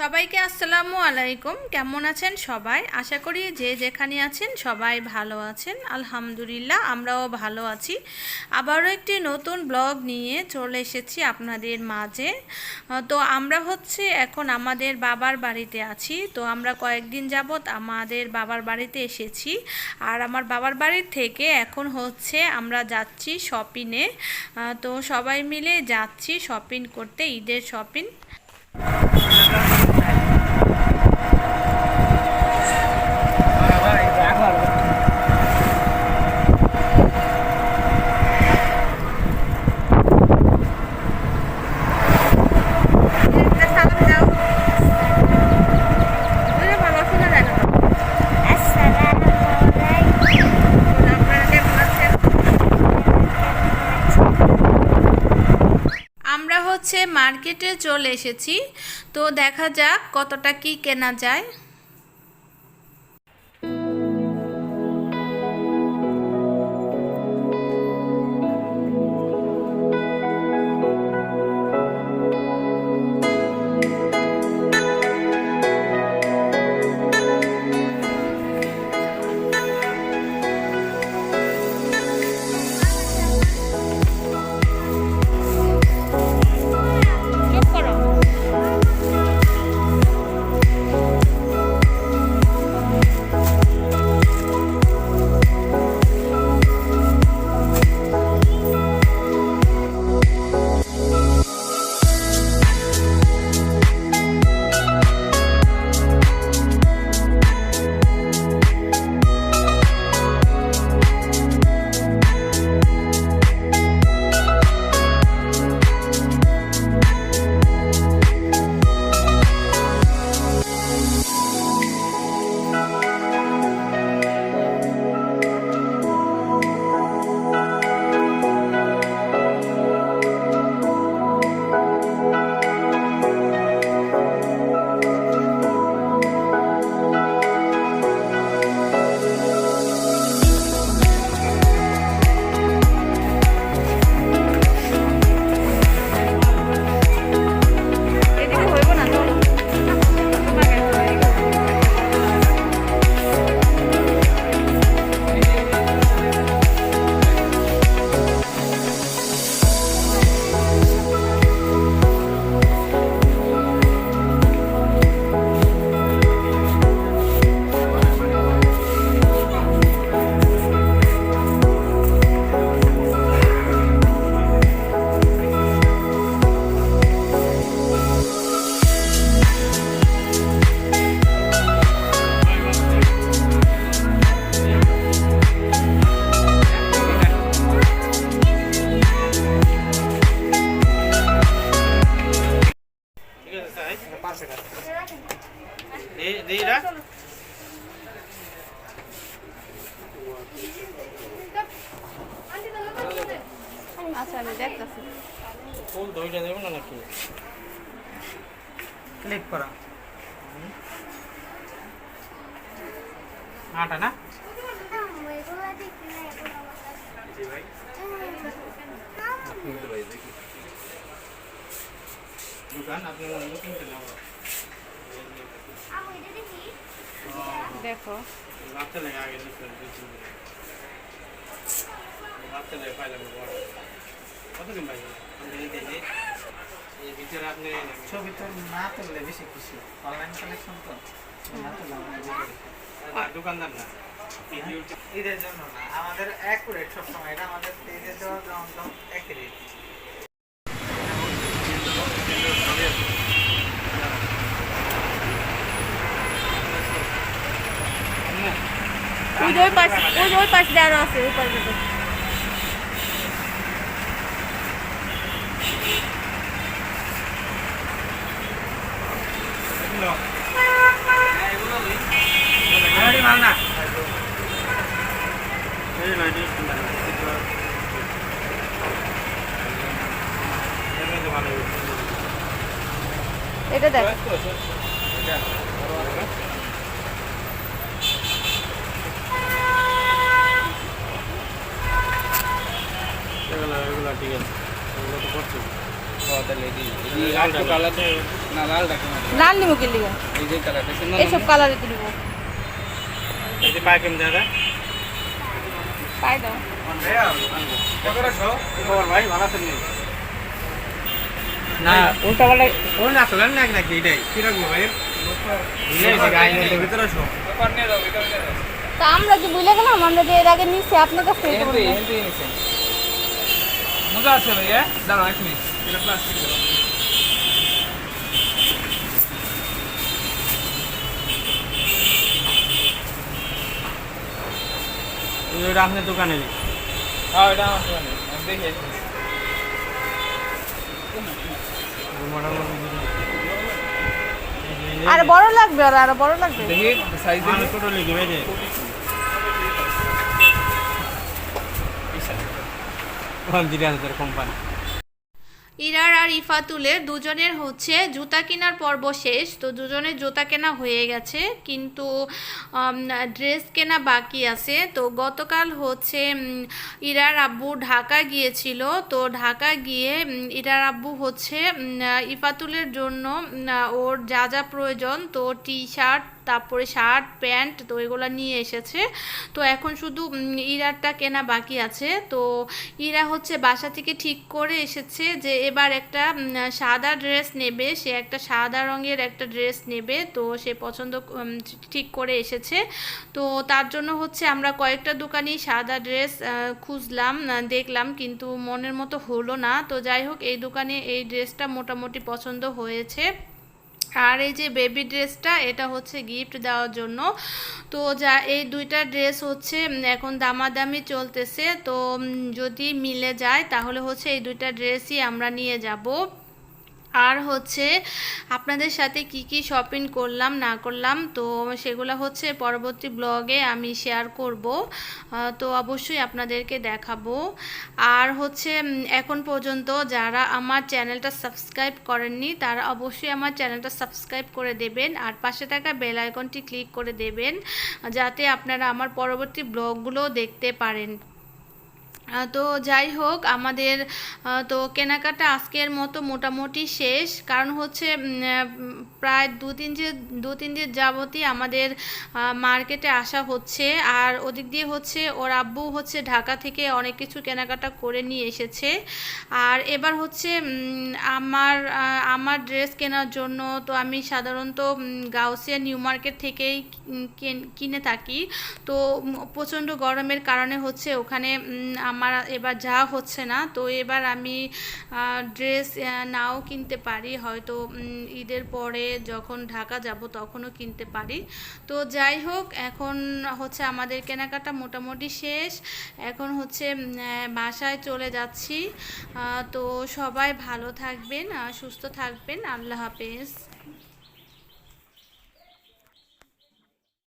সবাইকে আসসালামু আলাইকুম। কেমন আছেন সবাই? আশা করি যে যেখানে আছেন সবাই ভালো আছেন। আলহামদুলিল্লাহ, আমরাও ভালো আছি। আবারও একটি নতুন ব্লগ নিয়ে চলে এসেছি আপনাদের মাঝে। তো আমরা হচ্ছে এখন আমাদের বাবার বাড়িতে আছি। তো আমরা কয়েকদিন যাবৎ আমাদের বাবার বাড়িতে এসেছি। আর আমার বাবার বাড়ির থেকে এখন হচ্ছে আমরা যাচ্ছি শপিংয়ে তো সবাই মিলে যাচ্ছি শপিং করতে, ঈদের শপিং Thank you. মার্কেটে চলে এসেছি। তো দেখা যাক কতটা কি কেনা যায়। আচ্ছা আমি দেখতেছি ফুল দইটা দেবো না নাকি ক্লিক করা আটা না দোকান আপনি মনে হয় কিনতে নেব দেখো রাতে লেগে আগে নিচ্ছেন রাতে লেগে পাইলাম কত দিন পাইলেন আমি এই এই ভিতরে আপনি ছবি তো না তুললে বেশি খুশি। অনলাইন কালেকশন তো। না। আর দোকানদার না? ভিডিও ঈদের জন্য না। আমাদের অ্যাকুরেট সবসময়। এটা আমাদের ঈদের দেওয়া রেট ওই ওই পাশ ওই যে ওই পাশ আছে ওই পাশে তো। আরে মাল না এই নয় দিন ভালো এটা দেখ এগুলো এগুলো ঠিক আছে এগুলো তো করছি তাহলে এই এই আটটা কালার না লাল নিব কি লিগা? এইসব কালারে দিব এই পায় কেমন দাদা পাই দাও। ভাই, ভালো নি? না উল্টা পাল্টা ওই আসলে নাকি নাকি এটাই? কি রাখব ভাই? নিয়ে দাও তা আমরা কি বুঝলে গেলাম আমরা যে এর আগে নিচ্ছি মজা আছে ভাইয়া দাঁড়াও এক মিনিট। এটা প্লাস্টিক আপনার দোকানে হ্যাঁ আমার দেখে। আর বড় লাগবে আর আরও বড় লাগবে? দেখি সাইজ দেখি। ছোট ভাই যে কোম্পানি ইরার আর ইফাতুলের দুজনের হচ্ছে জুতা কেনার পর্ব শেষ। তো দুজনের জুতা কেনা হয়ে গেছে, কিন্তু ড্রেস কেনা বাকি আছে। তো গতকাল হচ্ছে ইরার আব্বু ঢাকা গিয়েছিল। তো ঢাকা গিয়ে ইরার আব্বু হচ্ছে ইফাতুলের জন্য ওর যা যা প্রয়োজন, তো টি শার্ট তারপরে শার্ট, প্যান্ট, তো এগুলো নিয়ে এসেছে। তো এখন শুধু ইরারটা কেনা বাকি আছে। তো ইরা হচ্ছে বাসা থেকে ঠিক করে এসেছে যে এবার একটা সাদা ড্রেস নেবে। সে একটা সাদা রঙের একটা ড্রেস নেবে। তো সে পছন্দ ঠিক করে এসেছে। তো তার জন্য হচ্ছে আমরা কয়েকটা দোকানেই সাদা ড্রেস খুঁজলাম দেখলাম, কিন্তু মনের মতো হলো না। তো যাই হোক, এই দোকানে এই ড্রেসটা মোটামুটি পছন্দ হয়েছে। আর এই যে বেবি ড্রেসটা এটা হচ্ছে গিফট দেওয়ার জন্য। তো যা, এই দুইটা ড্রেস হচ্ছে এখন দামাদামি চলতেছে। তো যদি মিলে যায়, তাহলে হচ্ছে এই দুইটা ড্রেসই আমরা নিয়ে যাব। আর হচ্ছে আপনাদের সাথে কি কি শপিং করলাম, না করলাম, তো সেগুলো হচ্ছে পরবর্তী ব্লগে আমি শেয়ার করব। তো অবশ্যই আপনাদেরকে দেখাবো। আর হচ্ছে এখন পর্যন্ত যারা আমার চ্যানেলটা সাবস্ক্রাইব করেননি, তারা অবশ্যই আমার চ্যানেলটা সাবস্ক্রাইব করে দেবেন, আর পাশে থাকা বেল আইকনটি ক্লিক করে দেবেন, যাতে আপনারা আমার পরবর্তী ব্লগগুলো দেখতে পারেন। তো যাই হোক, আমাদের তো কেনাকাটা আজকের মতো মোটামুটি শেষ। কারণ হচ্ছে প্রায় দু তিন যে, দু তিন দিন যাবতই আমাদের মার্কেটে আসা হচ্ছে। আর ওদিক দিয়ে হচ্ছে, ওর আব্বু হচ্ছে ঢাকা থেকে অনেক কিছু কেনাকাটা করে নিয়ে এসেছে। আর এবার হচ্ছে আমার আমার ড্রেস কেনার জন্য তো আমি সাধারণত গাউসিয়া নিউ মার্কেট থেকেই কিন- থাকি। তো প্রচণ্ড গরমের কারণে হচ্ছে, ওখানে আমার এবার যাওয়া হচ্ছে না, তো এবার আমি ড্রেস নাও কিনতে পারি। হয়তো ঈদের পরে যখন ঢাকা যাব তখনও কিনতে পারি। তো যাই হোক, এখন হচ্ছে আমাদের কেনাকাটা মোটামুটি শেষ। এখন হচ্ছে বাসায় চলে যাচ্ছি। তো সবাই ভালো থাকবেন সুস্থ থাকবেন। আল্লাহ হাফেজ।